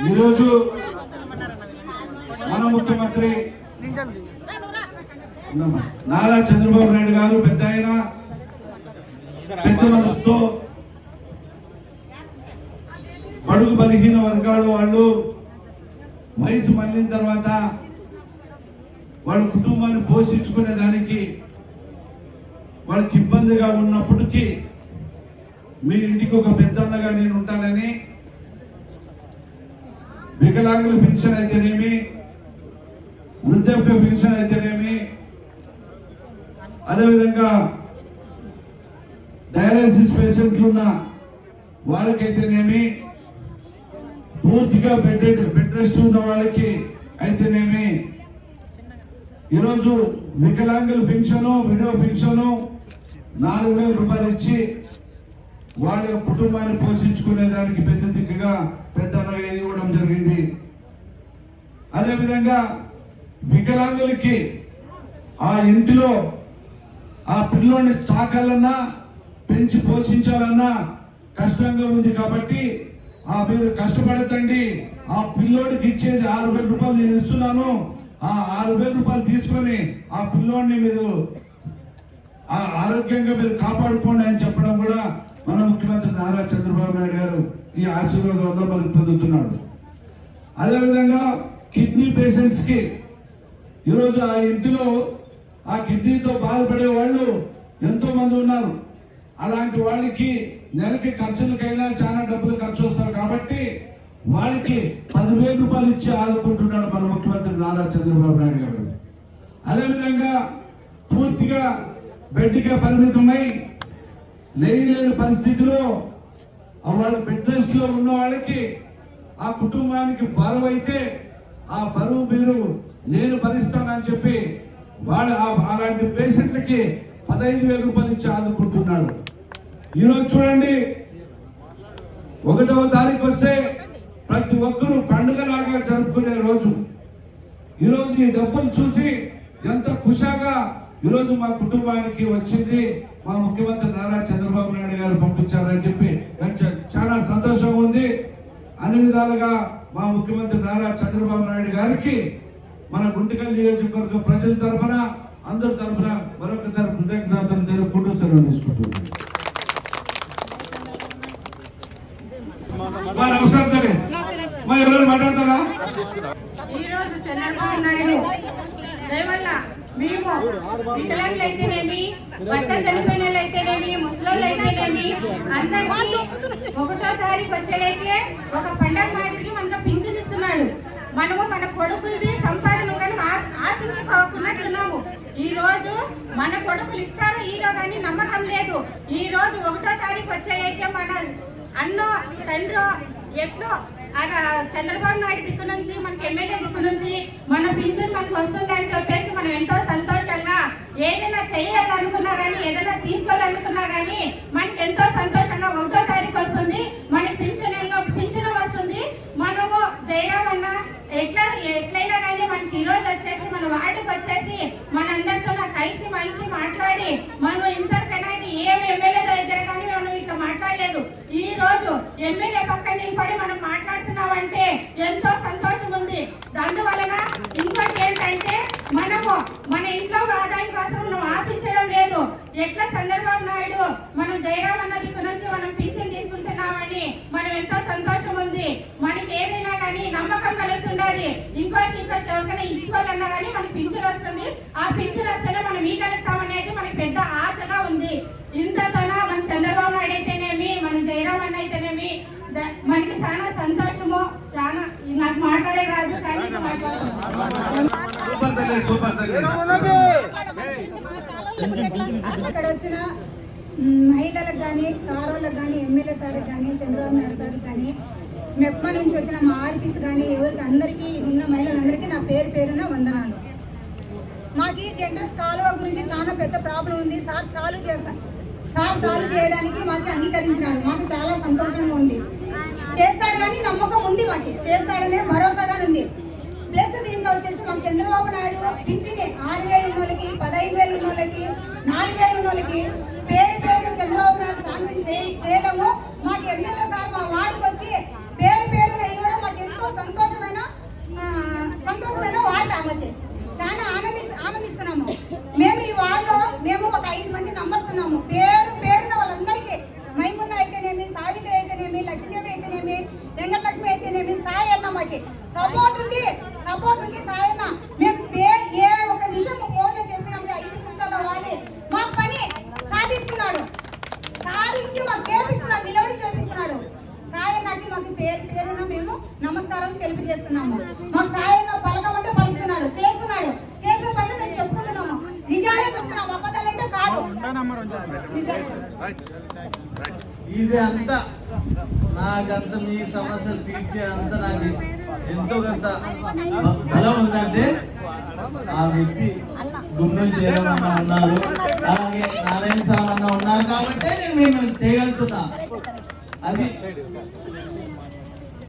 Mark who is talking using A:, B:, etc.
A: ఈరోజు మన ముఖ్యమంత్రి నారా చంద్రబాబు నాయుడు గారు పెద్ద ఆయన పెద్ద మనసుతో బడుగు బలహీన వర్గాల వాళ్ళు వయసు మళ్ళిన తర్వాత వాళ్ళ కుటుంబాన్ని పోషించుకునే దానికి వాళ్ళకి ఇబ్బందిగా ఉన్నప్పటికీ మీ ఇంటికి ఒక పెద్దన్నగా నేను ఉంటానని వికలాంగుల పెన్షన్ అయితేనేమి వృద్ధాప్య పెన్షన్ అయితేనేమి అదేవిధంగా డయాలసిస్ పేషెంట్లు ఉన్న వాళ్ళకైతేనేమి పూర్తిగా బెడ్ బెడ్ రెస్ట్ ఉన్న వాళ్ళకి అయితేనేమి ఈరోజు వికలాంగుల పెన్షను విడో పెన్షను నాలుగు వేల రూపాయలు ఇచ్చి వాళ్ళ కుటుంబాన్ని పోషించుకునే దానికి పెద్ద దిక్కుగా పెద్ద అన్నగా ఇవ్వడం జరిగింది. అదేవిధంగా వికలాంగులకి ఆ ఇంటిలో ఆ పిల్లోని చాకాలన్నా పెంచి పోషించాలన్నా కష్టంగా ఉంది కాబట్టి ఆ మీరు కష్టపడతండి. ఆ పిల్లోడికి ఇచ్చేది ఆరు వేల రూపాయలు నేను ఇస్తున్నాను. ఆ ఆరు వేల రూపాయలు తీసుకొని ఆ పిల్లోడిని మీరు ఆ ఆరోగ్యంగా మీరు కాపాడుకోండి అని చెప్పడం కూడా మన ముఖ్యమంత్రి నారా చంద్రబాబు నాయుడు గారు ఈ ఆశీర్వాదంలో మనకు పొందుతున్నాడు. అదేవిధంగా కిడ్నీ పేషెంట్స్కి ఈరోజు ఆ ఇంటిలో ఆ కిడ్నీతో బాధపడే వాళ్ళు ఎంతో మంది ఉన్నారు. అలాంటి వాళ్ళకి నెలకి ఖర్చులకైనా చాలా డబ్బులు ఖర్చు వస్తారు కాబట్టి వాళ్ళకి పదివేల రూపాయలు ఇచ్చి ఆదుకుంటున్నాడు మన ముఖ్యమంత్రి నారా చంద్రబాబు నాయుడు గారు. అదేవిధంగా పూర్తిగా బెడ్గా పరిమితమై లేని పరిస్థితిలో వాళ్ళ బెడ్ రెస్ట్లో ఉన్న వాళ్ళకి ఆ కుటుంబానికి బరువు అయితే ఆ బరువు మీరు నేను భరిస్తానని చెప్పి వాళ్ళు ఆ- అలాంటి పేషెంట్లకి పదహైదు వేల రూపాయలు ఇచ్చి ఆదుకుంటున్నాడు. ఈరోజు చూడండి ఒకటవ తారీఖు వస్తే ప్రతి ఒక్కరూ పండుగలాగా జరుపుకునే రోజు. ఈరోజు ఈ డబ్బులు చూసి ఎంత ఖుషాగా ఈరోజు మా కుటుంబానికి వచ్చింది. మా ముఖ్యమంత్రి నారా చంద్రబాబు నాయుడు గారు పంపించారని చెప్పి చాలా సంతోషంగా ఉంది. అన్ని విధాలుగా మా ముఖ్యమంత్రి నారా చంద్రబాబు నాయుడు గారికి మన గుంటకల్ నియోజకవర్గ ప్రజల తరఫున అందరి తరఫున మరొకసారి కృతజ్ఞతలు తెలుపుకుంటూ సెలవు తీసుకుంటున్నాను. నమస్కారం తల్లి. మా ఎవరు మాట్లాడతారా?
B: చంద్రబాబు నాయుడు మేము వికలాంగులు అయితేనేమి భర్త చనిపోయిన వాళ్ళు అయితేనేమి ముసలోళ్ళు అయితేనేమి అందరికీ ఒకటో తారీఖు వచ్చేలైతే ఒక పండగ మాదిరికి మనకు పింఛన్ ఇస్తున్నాడు. మనము మన కొడుకులది సంపాదన కానీ ఆ- ఈ రోజు మన కొడుకులు ఇస్తారు ఈ రోజు అని నమ్మకం లేదు. ఈ రోజు ఒకటో తారీఖు వచ్చేలైతే మన అన్నో తండ్రో ఎట్లో అలా చంద్రబాబు నాయుడు దిక్కు నుంచి మనకి ఎమ్మెల్యే దిక్కు నుంచి మన పింఛన్ మనకు వస్తుందని చెప్పేసి మనం ఎంతో సంతోషంగా ఏదైనా చేయాలనుకున్నా కానీ ఏదైనా తీసుకోవాలనుకున్నా కానీ మనకి ఎంతో సంతోషంగా ఒకటో తారీఖు వస్తుంది మనకి పింఛన్ పింఛన్ వస్తుంది. మనము జయరామన్న ఎట్లా ఎట్లయినా కానీ మనకి ఈ రోజు వచ్చేసి మన వార్డుకి వచ్చేసి మనందరితో కలిసి మలిసి మాట్లాడి మనం ఇంతకైనా ఏం ఎమ్మెల్యే దగ్గర కానీ మనం ఇక్కడ మాట్లాడలేదు. ఈ రోజు ఎమ్మెల్యే పక్కన నిలబడి మనం మాట్లాడ ఎంతో సంతోషం ఉంది. అందువలన ఇంకోటి ఏంటంటే మనము మన ఇంట్లో ఆదాయం కోసం మనం ఆశించడం లేదు. ఎట్లా చంద్రబాబు నాయుడు మనం జయరామ్ అన్న దిక్కు నుంచి మనం పింఛన్ తీసుకుంటున్నామని మనం ఎంతో సంతోషం ఉంది. మనకి ఏదైనా కానీ నమ్మకం కలుగుతుండాలి. ఇంకోటి ఇంకోటి ఎవరికైనా ఇచ్చుకోవాలన్నా కానీ మనకి పింఛన్ వస్తుంది. ఆ పింఛన్ వస్తేనే మనం ఇవ్వగలుగుతామనేది మనకి పెద్ద ఆశగా ఉంది ఇంతతోన మన చంద్రబాబు నాయుడు అయితేనేమి మన జయరామ్ అన్న అయితేనేమి ద- మనకి చాలా సంతోషము చాలా నాకు మాట్లాడే రాదు కానీ మాట్లాడుతున్నాను
A: సూపర్ తల్లి సూపర్ తల్లి
C: అక్కడ వచ్చిన మహిళలకు కానీ సారోళ్ళకి కానీ ఎమ్మెల్యే సార్కి కానీ చంద్రబాబు నాయుడు సార్కి కానీ మెప్ప నుంచి వచ్చిన మా ఆర్పీస్ కానీ ఎవరికి అందరికీ ఉన్న మహిళలందరికీ నా పేరు పేరున వందనాలు. మాకు ఈ జెండర్స్ కాలువ గురించి చాలా పెద్ద ప్రాబ్లం ఉంది. సార్ సాల్వ్ చేస్తాను సార్ సాల్వ్ చేయడానికి మాకు అంగీకరించినాడు మాకు చాలా సంతోషంగా ఉంది. చేస్తాడు కానీ నమ్మకం ఉంది మాకు. చేస్తాడనే భరోసాగా ఉంది. తెలుసు మన చంద్రబాబు నాయుడు పింఛని ఆరు వేలు ఉన్న పదహైదు వేలు ఉన్న వాళ్ళకి నాలుగు వేలు ఉన్నోళ్ళకి పేరు పేరు చంద్రబాబు నాయుడు శాంక్షన్ చేయడము మాకు ఎమ్మెల్యే సార్ మా వార్డుకి వచ్చి పేరు పేరు ఇవ్వడం మాకు ఎంతో సంతోషమైన సంతోషమైన వార్డు అమలు చాలా ఆనంది ఆనందిస్తున్నాము. అయితేనేమి సాయి అన్న మాకి. సపోర్ట్ ఉండి సపోర్ట్ ఉండి సాయి అన్న మేము పే- ఏ ఒక విషయం ఫోన్లో చెప్పినప్పుడు ఐదు నిమిషాల్లో వాలి మాకు పని సాధిస్తున్నాడు. సాధించి మాకు చేపిస్తున్నాడు నిలబడి చేపిస్తున్నాడు. సాయన్నకి మాకు పేరు పేరున మేము నమస్కారం తెలియజేస్తున్నాము. మాకు సాయన్న పలకమంటే పలుకుతున్నాడు చేస్తున్నాడు. చేసే పనులు మేము చెప్పుకుంటున్నాము. నిజాలే చెప్తున్నాము అబద్ధాలు అయితే కాదు. నిజాలే.
D: నాకంత మీ సమస్యలు తీర్చే అంత నాకు ఎంతో కొంత బలం ఉందంటే ఆ వ్యక్తి గుండెలు చేయమన్న ఉన్నారు. అలాగే నారాయణ స్వామి అన్న ఉన్నారు కాబట్టి నేను చేయగలుగుతున్నా. అది